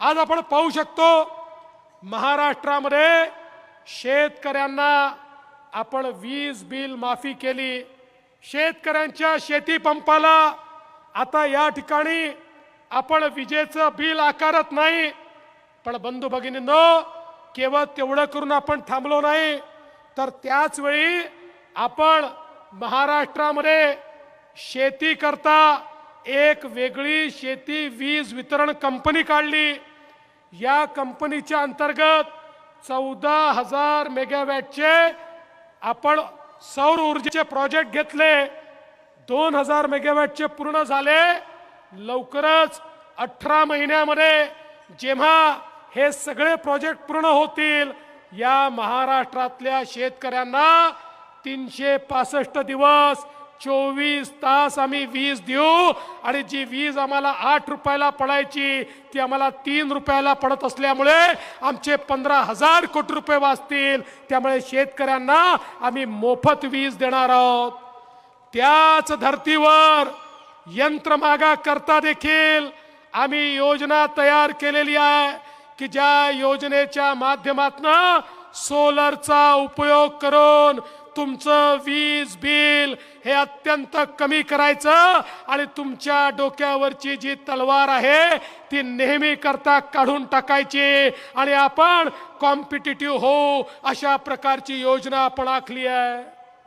आज आपण पाहू शकतो महाराष्ट्रामध्ये शेतकऱ्यांना आपण वीज बिल माफी केली. शेतकऱ्यांच्या शेती पंपाला आता या ठिकाणी आपण विजेचं बिल आकारत नाही. पण बंधू भगिनींनो केवळ तेवढं करून आपण थांबलो नाही तर त्याचवेळी आपण महाराष्ट्रामध्ये शेती करता एक वेगळी शेती वीज वितरण कंपनी काढली. या कंपनीच्या अंतर्गत चौदा हजार मेगावॅटचे आपण सौर ऊर्जेचे प्रोजेक्ट घेतले. दोन हजार मेगावॅटचे पूर्ण झाले. लवकरच अठरा महिन्यामध्ये जेव्हा हे सगळे प्रोजेक्ट पूर्ण होतील या महाराष्ट्रातल्या शेतकऱ्यांना तीनशे पासष्ट दिवस चोवीस तास आम्ही वीज देऊ आणि जी वीज आम्हाला आठ रुपयाला पडायची ती आम्हाला तीन रुपयाला पडत असल्यामुळे आमचे पंधरा हजार कोटी रुपये वाचतील. त्यामुळे शेतकऱ्यांना आम्ही मोफत वीज देणार आहोत. त्याच धर्तीवर यंत्रमागा करता देखील आम्ही योजना तयार केलेली आहे की ज्या योजनेच्या माध्यमातून सोलरचा उपयोग करून तुमचं वीज बिल हे अत्यंत कमी करायचं आणि तुमच्या डोक्यावरची जी तलवार आहे ती नेहमी करता काढून टाकायची. आणि आपण कॉम्पिटिटिव्ह होऊ अशा प्रकारची योजना आपण आखली आहे.